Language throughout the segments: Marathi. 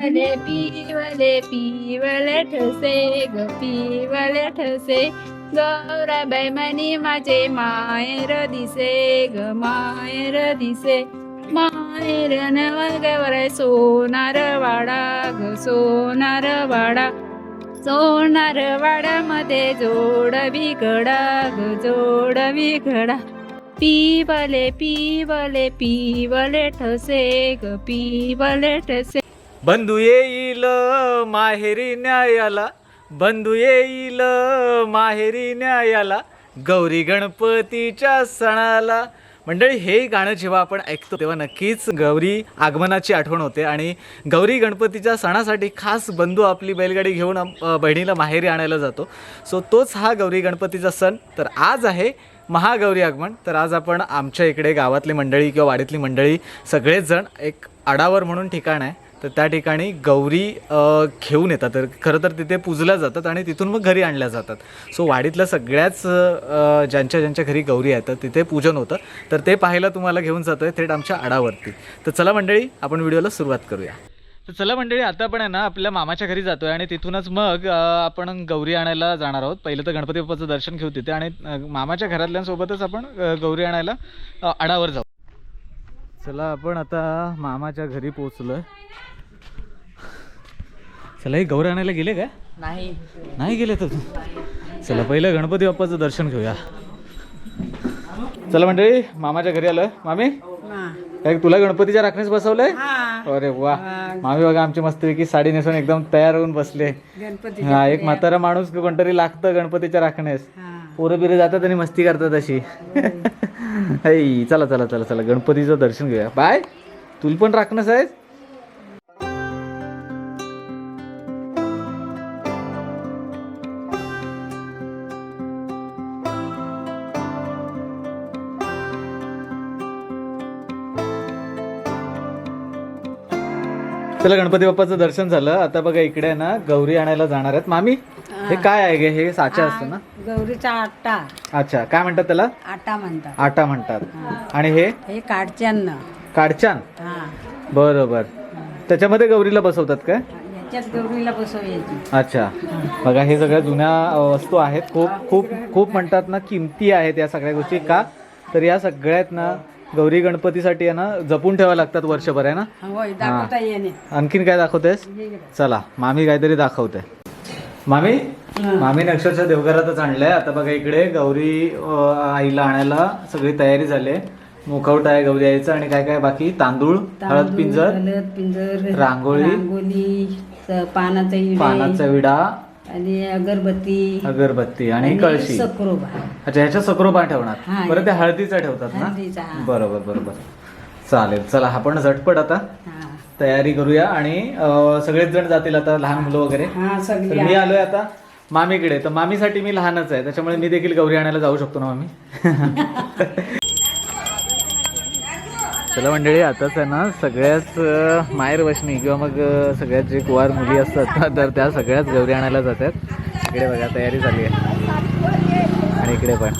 पिवले पिवले पिवले ठसे ग पिवले ठसे गौराबाई म्हणी माझे मायर दिसे ग माहेर दिसे माहेर नवगवर सोनार वाडा ग सोनार वाडा सोनार वाड्यामध्ये जोडवी घडा ग जोडवी घडा पिवले पिवले पिवले ठसे ग पिवले ठसे बंधू येईल माहेरी न्यायाला बंधू येईल माहेरी न्यायाला गौरी गणपतीच्या सणाला. मंडळी हे गाणं जेव्हा आपण ऐकतो तेव्हा नक्कीच गौरी आगमनाची आठवण होते आणि गौरी गणपतीच्या सणासाठी खास बंधू आपली बैलगाडी घेऊन बहिणीला माहेरी आणायला जातो. सो तोच हा गौरी गणपतीचा सण. तर आज आहे महागौरी आगमन. तर आज आपण आमच्या इकडे गावातली मंडळी किंवा वाडीतली मंडळी सगळेच जण एक आडावर म्हणून ठिकाण आहे. तर त्या ठिकाणी गौरी घेऊन येतात. तर खरं तर तिथे पूजल्या जातात आणि तिथून मग घरी आणल्या जातात. सो वाडीतल्या सगळ्याच ज्यांच्या ज्यांच्या घरी गौरी आहेत तिथे पूजन होतं. तर ते पाहायला तुम्हाला घेऊन जातो आहे थेट आमच्या आडावरती. तर चला मंडळी आपण व्हिडिओला सुरुवात करूया. तर चला मंडळी आता आपण आहे ना आपल्या मामाच्या घरी जातो आहे आणि तिथूनच मग आपण गौरी आणायला जाणार आहोत. पहिलं तर गणपती बाप्पाचं दर्शन घेऊ तिथे आणि मामाच्या घरातल्यांसोबतच आपण गौरी आणायला आडावर जाऊ. चला आपण आता मामाच्या घरी पोचलो चला हे गौरी आणायला गेले का? नाही. नाही गेले तर? चला पहिलं गणपती बाप्पाचं दर्शन घेऊया. चला मंडळी मामाच्या घरी आलोय. मामी? काय तुला गणपतीच्या राखणीस बसवलंय? अरे वा. मामी बघा आमची मस्तपैकी साडी नेसून एकदम तयार होऊन बसले. हा एक म्हातारा माणूस कोणतरी लागतं गणपतीच्या राखण्यास पोरं बिरं जातात आणि मस्ती करतात अशी. है, चला चला चला चला गणपतीचं दर्शन घेऊया. बाय. तुला पण राखणंच आहे चला गणपती बाप्पाचं दर्शन झालं. आता बघा इकडे आहे ना गौरी आणायला जाणार आहेत. मामी हे काय आहे गे? हे साचा असतं ना? गौरीचा आटा. अच्छा काय म्हणतात त्याला? आटा म्हणतात. आटा म्हणतात. आणि हे? हे काढच्यानं काडचान. हा. बरोबर. त्याच्यामध्ये गौरीला बसवतात काय? याच्यात गौरीला बसवायची. अच्छा. बघा हे सगळ्या जुन्या अ, वस्तू आहेत. खूप खूप खूप म्हणतात ना किमती आहेत या सगळ्या गोष्टी. का? तर या सगळ्यात ना गौरी गणपतीसाठी आहे ना जपून ठेवाव्या लागतात वर्षभर आहे ना? होय दाखवता येणे. आणखीन काय दाखवतेस? चला मामी काहीतरी दाखवते. मामी? मामी अक्षरशः देवघरातच आणलंय. आता बघा इकडे गौरी आईला आणायला सगळी तयारी झाली मुखवटा आहे गौरी आईचा आणि काय काय बाकी? तांदूळ हळद पिंजर हळद पिंजर रांगोळी. रांगोळी पानाचा पानाचा विडा आणि अगरबत्ती अगरबत्ती आणि कळशी. सक्रोबा अच्छा ह्याच्या सक्रोबा ठेवणार. बरं ते हळदीचा ठेवतात ना. बरोबर बरोबर. चालेल चला आपण झटपट आता. तयारी करूया आणि सगळेच जण जातील आता लहान मुलं वगैरे. मी आलोय आता. मामीकडे. तर मामीसाठी मी लहानच आहे. त्याच्यामुळे मी देखील गौरी आणायला जाऊ शकतो ना मामी? चला मंडळी आताच आहे ना सगळ्याच अ, माहेर वशनी किंवा मग सगळ्यात जे कुवार मुली असतात ना तर त्या सगळ्याच गौरी आणायला जातात. इकडे बघा तयारी झाली आहे. आणि इकडे पण.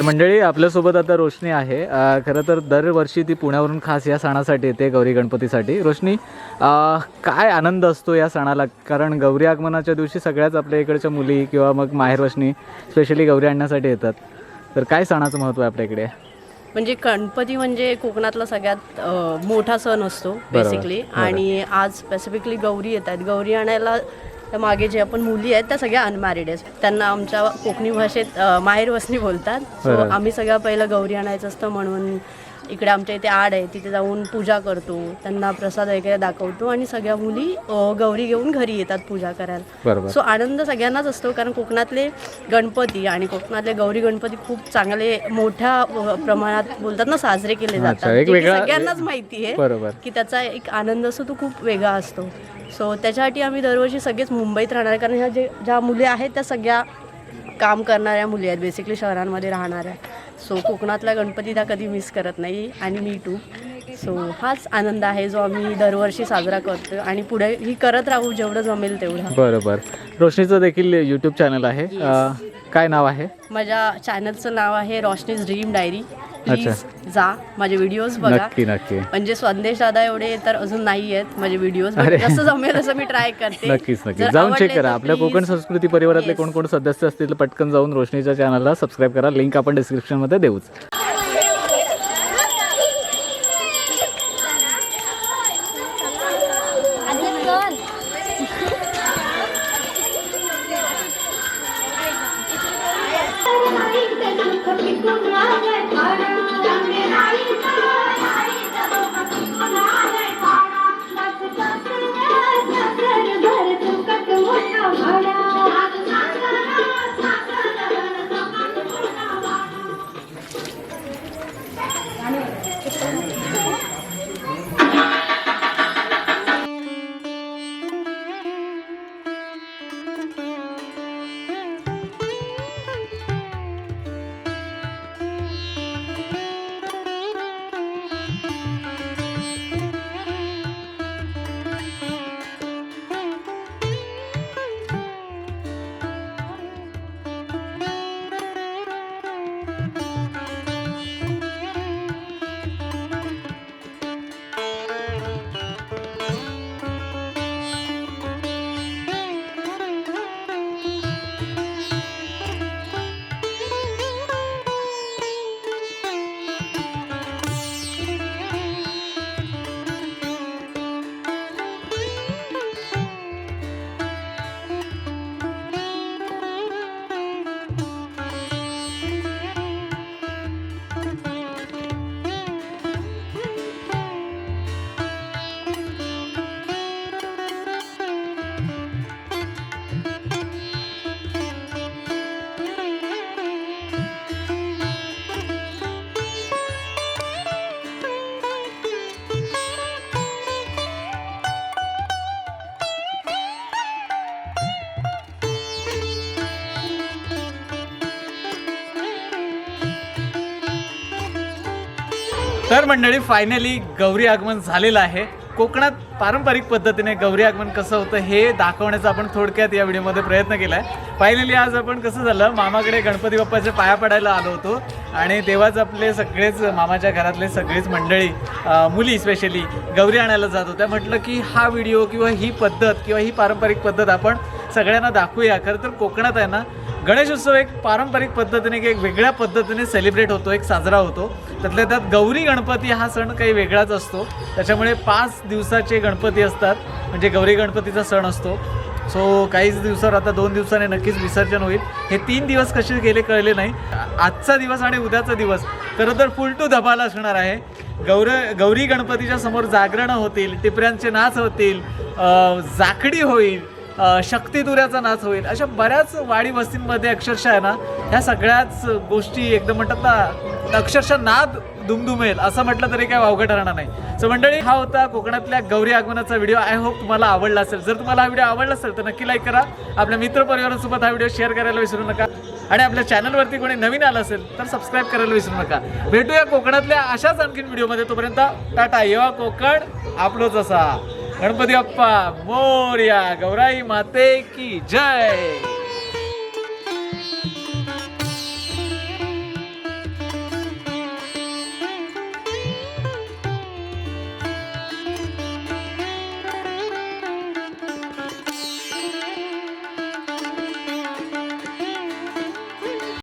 तर मंडळी आपल्यासोबत आता रोशनी आहे. खरं तर दरवर्षी ती पुण्यावरून खास या सणासाठी येते गौरी गणपतीसाठी. रोशनी काय आनंद असतो या सणाला? कारण गौरी आगमनाच्या दिवशी सगळ्याच आपल्या इकडच्या मुली किंवा मग माहेरवशनी स्पेशली गौरी आणण्यासाठी येतात. तर काय सणाचं महत्त्व आहे आपल्या इकडे? म्हणजे गणपती म्हणजे कोकणातला सगळ्यात मोठा सण असतो बेसिकली आणि आज स्पेसिफिकली गौरी येतात गौरी आणायला त्या मागे जे आपण मुली आहेत त्या सगळ्या अनमॅरिड आहेत त्यांना आमच्या कोकणी भाषेत माहेर वसनी बोलतात सो. आम्ही सगळ्या पहिलं गौरी आणायचं असतं म्हणून इकडे आमच्या इथे आड आहे तिथे जाऊन पूजा करतो. त्यांना प्रसाद वगैरे दाखवतो आणि सगळ्या मुली अ, गौरी घेऊन घरी येतात पूजा करायला. बरोबर. सो आनंद सगळ्यांनाच असतो कारण कोकणातले गणपती आणि कोकणातले गौरी गणपती खूप चांगले मोठ्या अ, प्रमाणात बोलतात ना साजरे केले अच्छा, जातात. एक जे की वेगळा- सगळ्यांनाच माहिती आहे बरोबर. की त्याचा एक आनंद असतो तो खूप वेगळा असतो. सो त्याच्यासाठी आम्ही दरवर्षी सगळेच मुंबईत राहणार कारण ह्या जे ज्या मुली आहेत त्या सगळ्या काम करणाऱ्या मुली आहेत बेसिकली शहरांमध्ये राहणाऱ्या. सो कोकणातला गणपती त्या कधी मिस करत नाही आणि मी टू सो हाच आनंद आहे जो आम्ही दरवर्षी साजरा करतो आणि पुढे ही करत राहू जेवढं जमेल तेवढं. बरोबर. रोशनीचं देखील यूट्यूब चॅनल आहे. अ, काय नाव आहे? माझ्या चॅनलचं नाव आहे रोशनीज ड्रीम डायरी. प्लीज जा माझे व्हिडिओज बघा. नक्की नक्की. म्हणजे संदेश दादा एवढे तर अजून नाही आहेत माझे व्हिडिओज. जसं जमेल असं मी ट्राय करते. नक्कीच जर जाऊन चेक करा. आपल्या. कोकण संस्कृती परिवारातले. कोण कोण सदस्य असतील पटकन जाऊन रोशनीच्या चॅनलला सबस्क्राईब करा. लिंक आपण डिस्क्रिप्शनमध्ये देऊच. तर मंडळी फायनली गौरी आगमन झालेलं आहे. कोकणात पारंपरिक पद्धतीने गौरी आगमन कसं होतं हे दाखवण्याचा आपण थोडक्यात या व्हिडिओमध्ये प्रयत्न केला आहे फायनली आज आपण कसं झालं मामाकडे गणपती बाप्पाच्या पाया पडायला आलो होतो. आणि तेव्हाच आपले सगळेच मामाच्या घरातले सगळीच मंडळी मुली स्पेशली गौरी आणायला जात होत्या. म्हटलं की हा व्हिडिओ किंवा ही पद्धत किंवा ही पारंपरिक पद्धत आपण सगळ्यांना दाखवूया. खरं तर कोकणात आहे ना गणेशोत्सव एक पारंपरिक पद्धतीने एक वेगळ्या पद्धतीने सेलिब्रेट होतो एक साजरा होतो. त्यातल्या त्यात गौरी गणपती हा सण काही वेगळाच असतो. त्याच्यामुळे पाच दिवसाचे गणपती असतात. म्हणजे गौरी गणपतीचा सण असतो. सो काहीच दिवसावर आता दोन दिवसाने नक्कीच विसर्जन होईल. हे तीन दिवस कसे गेले कळले नाही. आजचा दिवस आणि उद्याचा दिवस खरं तर फुल टू धबाला असणार आहे. गौर गौरी गणपतीच्या समोर जागरणं होतील टिपऱ्यांचे नाच होतील जाकडी होईल शक्तिदुऱ्याचा नाच होईल. अशा बऱ्याच वाडी वस्तींमध्ये अक्षरशः आहे ना ह्या सगळ्याच गोष्टी एकदम म्हणतात ना अक्षरशः नाद दुमदुमेल असं म्हटलं तरी काय वावगं ठरणार नाही. सो मंडळी हा होता कोकणातल्या गौरी आगमनाचा व्हिडिओ आय होप तुम्हाला आवडला असेल. जर तुम्हाला हा व्हिडिओ आवडला असेल तर नक्की लाईक करा. आपल्या मित्रपरिवारांसोबत हा व्हिडिओ शेअर करायला विसरू नका. आणि आपल्या चॅनलवरती कोणी नवीन आलं असेल तर सबस्क्राईब करायला विसरू नका. भेटूया कोकणातल्या अशाच आणखीन व्हिडिओमध्ये तोपर्यंत टाटा येवा कोकण आपलोच असा. गणपती अप्पा मोर्या गौराई माते की जय!